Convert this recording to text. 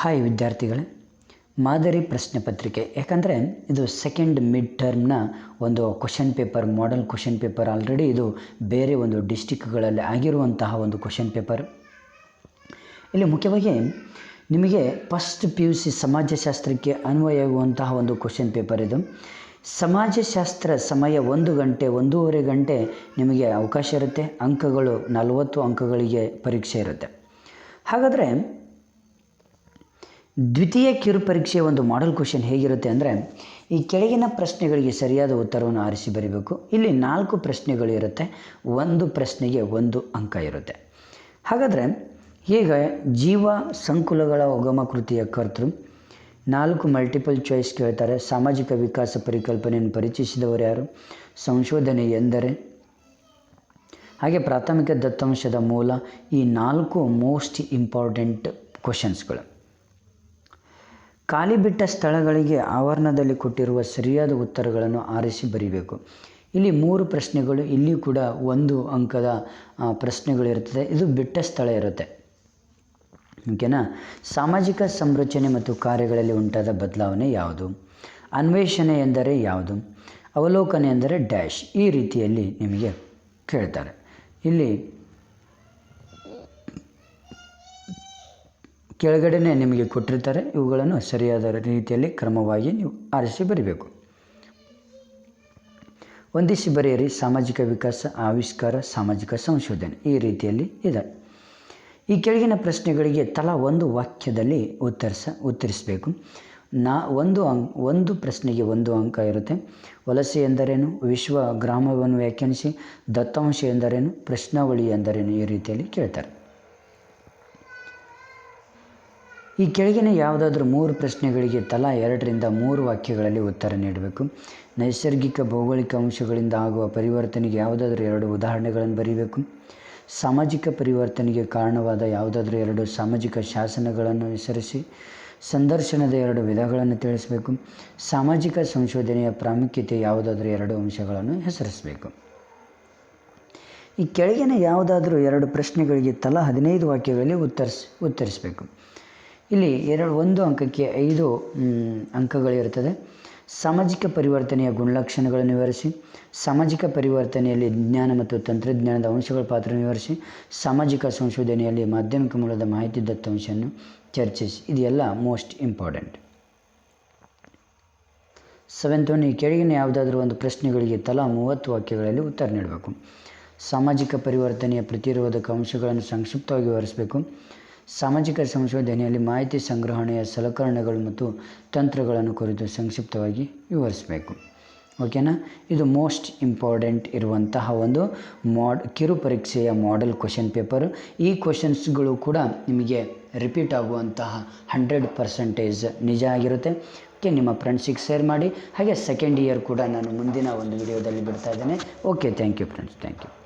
Hi ವಿದ್ಯಾರ್ಥಿಗಳೇ, ಮಾದರಿ ಪ್ರಶ್ನೆ ಪತ್ರಿಕೆ. ಯಾಕಂದರೆ ಇದು ಸೆಕೆಂಡ್ ಮಿಡ್ ಟರ್ಮ್ನ ಒಂದು question paper model question paper already ಇದು ಬೇರೆ ಒಂದು ಡಿಸ್ಟಿಕ್ಗಳಲ್ಲಿ ಆಗಿರುವಂತಹ ಒಂದು ಕ್ವಶನ್ ಪೇಪರ್ ಇಲ್ಲಿ ಮುಖ್ಯವಾಗಿ ನಿಮಗೆ ಫಸ್ಟ್ ಪಿ ಯು ಸಿ ಸಮಾಜಶಾಸ್ತ್ರಕ್ಕೆ ಅನ್ವಯವಾಗುವಂತಹ ಒಂದು ಕ್ವಶನ್ ಪೇಪರ್ ಇದು. ಸಮಾಜಶಾಸ್ತ್ರ ಸಮಯ ಒಂದು ಗಂಟೆ, ಒಂದೂವರೆ ಗಂಟೆ ನಿಮಗೆ ಅವಕಾಶ ಇರುತ್ತೆ. ಅಂಕಗಳು ನಲವತ್ತು ಅಂಕಗಳಿಗೆ ಪರೀಕ್ಷೆ ಇರುತ್ತೆ. ಹಾಗಾದರೆ ದ್ವಿತೀಯ ಕಿರು ಪರೀಕ್ಷೆಯ ಒಂದು ಮಾಡಲ್ ಕ್ವಶನ್ ಹೇಗಿರುತ್ತೆ ಅಂದರೆ, ಈ ಕೆಳಗಿನ ಪ್ರಶ್ನೆಗಳಿಗೆ ಸರಿಯಾದ ಉತ್ತರವನ್ನು ಆರಿಸಿ ಬರೀಬೇಕು. ಇಲ್ಲಿ ನಾಲ್ಕು ಪ್ರಶ್ನೆಗಳು ಇರುತ್ತೆ. ಒಂದು ಪ್ರಶ್ನೆಗೆ ಒಂದು ಅಂಕ ಇರುತ್ತೆ. ಹಾಗಾದರೆ, ಈಗ ಜೀವ ಸಂಕುಲಗಳ ಉಗಮ ಕೃತಿಯ ಕರ್ತೃ, ನಾಲ್ಕು ಮಲ್ಟಿಪಲ್ ಚಾಯ್ಸ್ ಕೇಳ್ತಾರೆ. ಸಾಮಾಜಿಕ ವಿಕಾಸ ಪರಿಕಲ್ಪನೆಯನ್ನು ಪರಿಚಯಿಸಿದವರು ಯಾರು? ಸಂಶೋಧನೆ ಎಂದರೆ, ಹಾಗೆ ಪ್ರಾಥಮಿಕ ದತ್ತಾಂಶದ ಮೂಲ, ಈ ನಾಲ್ಕು ಮೋಸ್ಟ್ ಇಂಪಾರ್ಟೆಂಟ್ ಕ್ವಶನ್ಸ್ಗಳು ಖಾಲಿ ಬಿಟ್ಟ ಸ್ಥಳಗಳಿಗೆ ಆವರಣದಲ್ಲಿ ಕೊಟ್ಟಿರುವ ಸರಿಯಾದ ಉತ್ತರಗಳನ್ನು ಆರಿಸಿ ಬರೀಬೇಕು. ಇಲ್ಲಿ ಮೂರು ಪ್ರಶ್ನೆಗಳು, ಇಲ್ಲಿ ಕೂಡ ಒಂದು ಅಂಕದ ಪ್ರಶ್ನೆಗಳಿರುತ್ತದೆ. ಇದು ಬಿಟ್ಟ ಸ್ಥಳ ಇರುತ್ತೆ. ಓಕೆನಾ? ಸಾಮಾಜಿಕ ಸಂರಚನೆ ಮತ್ತು ಕಾರ್ಯಗಳಲ್ಲಿ ಉಂಟಾದ ಬದಲಾವಣೆ ಯಾವುದು? ಅನ್ವೇಷಣೆ ಎಂದರೆ ಯಾವುದು? ಅವಲೋಕನೆ ಎಂದರೆ ಡ್ಯಾಶ್. ಈ ರೀತಿಯಲ್ಲಿ ನಿಮಗೆ ಕೇಳ್ತಾರೆ. ಇಲ್ಲಿ ಕೆಳಗಡೆನೇ ನಿಮಗೆ ಕೊಟ್ಟಿರ್ತಾರೆ. ಇವುಗಳನ್ನು ಸರಿಯಾದ ರೀತಿಯಲ್ಲಿ ಕ್ರಮವಾಗಿ ನೀವು ಆರಿಸಿ ಬರೀಬೇಕು. ಹೊಂದಿಸಿ ಬರೆಯಿರಿ. ಸಾಮಾಜಿಕ ವಿಕಾಸ, ಆವಿಷ್ಕಾರ, ಸಾಮಾಜಿಕ ಸಂಶೋಧನೆ. ಈ ರೀತಿಯಲ್ಲಿ ಇದೆ. ಈ ಕೆಳಗಿನ ಪ್ರಶ್ನೆಗಳಿಗೆ ತಲಾ ಒಂದು ವಾಕ್ಯದಲ್ಲಿ ಉತ್ತರಿಸ, ಉತ್ತರಿಸಬೇಕು. ನಾ, ಒಂದು ಅಂ ಒಂದು ಪ್ರಶ್ನೆಗೆ ಒಂದು ಅಂಕ ಇರುತ್ತೆ. ವಲಸೆ ಎಂದರೇನು? ವಿಶ್ವ ಗ್ರಾಮವನ್ನು ವ್ಯಾಖ್ಯಾನಿಸಿ. ದತ್ತಾಂಶ ಎಂದರೇನು? ಪ್ರಶ್ನಾವಳಿ ಎಂದರೇನು? ಈ ರೀತಿಯಲ್ಲಿ ಕೇಳ್ತಾರೆ. ಈ ಕೆಳಗಿನ ಯಾವುದಾದ್ರೂ ಮೂರು ಪ್ರಶ್ನೆಗಳಿಗೆ ತಲಾ ಎರಡರಿಂದ ಮೂರು ವಾಕ್ಯಗಳಲ್ಲಿ ಉತ್ತರ ನೀಡಬೇಕು. ನೈಸರ್ಗಿಕ ಭೌಗೋಳಿಕ ಅಂಶಗಳಿಂದ ಆಗುವ ಪರಿವರ್ತನೆಗೆ ಯಾವುದಾದ್ರೂ ಎರಡು ಉದಾಹರಣೆಗಳನ್ನು ಬರೀಬೇಕು. ಸಾಮಾಜಿಕ ಪರಿವರ್ತನೆಗೆ ಕಾರಣವಾದ ಯಾವುದಾದ್ರೂ ಎರಡು ಸಾಮಾಜಿಕ ಶಾಸನಗಳನ್ನು ಹೆಸರಿಸಿ, ಸಂದರ್ಶನದ ಎರಡು ವಿಧಗಳನ್ನು ತಿಳಿಸಬೇಕು. ಸಾಮಾಜಿಕ ಸಂಶೋಧನೆಯ ಪ್ರಾಮುಖ್ಯತೆ ಯಾವುದಾದ್ರೂ ಎರಡು ಅಂಶಗಳನ್ನು ಹೆಸರಿಸಬೇಕು. ಈ ಕೆಳಗಿನ ಯಾವುದಾದ್ರೂ ಎರಡು ಪ್ರಶ್ನೆಗಳಿಗೆ ತಲಾ ಹದಿನೈದು ವಾಕ್ಯಗಳಲ್ಲಿ ಉತ್ತರಿಸಿ, ಉತ್ತರಿಸಬೇಕು. ಇಲ್ಲಿ ಎರಡು, ಒಂದು ಅಂಕಕ್ಕೆ ಐದು ಅಂಕಗಳಿರುತ್ತದೆ. ಸಾಮಾಜಿಕ ಪರಿವರ್ತನೆಯ ಗುಣಲಕ್ಷಣಗಳನ್ನು ವಿವರಿಸಿ. ಸಾಮಾಜಿಕ ಪರಿವರ್ತನೆಯಲ್ಲಿ ಜ್ಞಾನ ಮತ್ತು ತಂತ್ರಜ್ಞಾನದ ಅಂಶಗಳ ಪಾತ್ರ ವಿವರಿಸಿ. ಸಾಮಾಜಿಕ ಸಂಶೋಧನೆಯಲ್ಲಿ ಮಾಧ್ಯಮಿಕ ಮೂಲದ ಮಾಹಿತಿ ದತ್ತಾಂಶವನ್ನು ಚರ್ಚಿಸಿ. ಇದೆಲ್ಲ ಮೋಸ್ಟ್ ಇಂಪಾರ್ಟೆಂಟ್. ಸೆವೆಂತ್ ಒನ್ ಈ ಕೆಳಗಿನ ಯಾವುದಾದ್ರೂ ಒಂದು ಪ್ರಶ್ನೆಗಳಿಗೆ ತಲಾ ಮೂವತ್ತು ವಾಕ್ಯಗಳಲ್ಲಿ ಉತ್ತರ ನೀಡಬೇಕು. ಸಾಮಾಜಿಕ ಪರಿವರ್ತನೆಯ ಪ್ರತಿರೋಧಕ ಅಂಶಗಳನ್ನು ಸಂಕ್ಷಿಪ್ತವಾಗಿ ವಿವರಿಸಬೇಕು. ಸಾಮಾಜಿಕ ಸಂಶೋಧನೆಯಲ್ಲಿ ಮಾಹಿತಿ ಸಂಗ್ರಹಣೆಯ ಸಲಕರಣೆಗಳು ಮತ್ತು ತಂತ್ರಗಳನ್ನು ಕುರಿತು ಸಂಕ್ಷಿಪ್ತವಾಗಿ ವಿವರಿಸಬೇಕು. ಓಕೆನಾ? ಇದು ಮೋಸ್ಟ್ ಇಂಪಾರ್ಟೆಂಟ್ ಇರುವಂತಹ ಒಂದು ಮಾಡ್, ಕಿರು ಪರೀಕ್ಷೆಯ ಮಾಡೆಲ್ ಕ್ವಶನ್ ಪೇಪರು. ಈ ಕ್ವಶನ್ಸ್ಗಳು ಕೂಡ ನಿಮಗೆ ರಿಪೀಟ್ ಆಗುವಂತಹ ಹಂಡ್ರೆಡ್ ಪರ್ಸೆಂಟೇಜ್ ನಿಜ ಆಗಿರುತ್ತೆ. ಓಕೆ, ನಿಮ್ಮ ಫ್ರೆಂಡ್ಸಿಗೆ ಶೇರ್ ಮಾಡಿ. ಹಾಗೆ ಸೆಕೆಂಡ್ ಇಯರ್ ಕೂಡ ನಾನು ಮುಂದಿನ ಒಂದು ವಿಡಿಯೋದಲ್ಲಿ ಬಿಡ್ತಾ ಇದ್ದೇನೆ. Okay, thank you friends, thank you.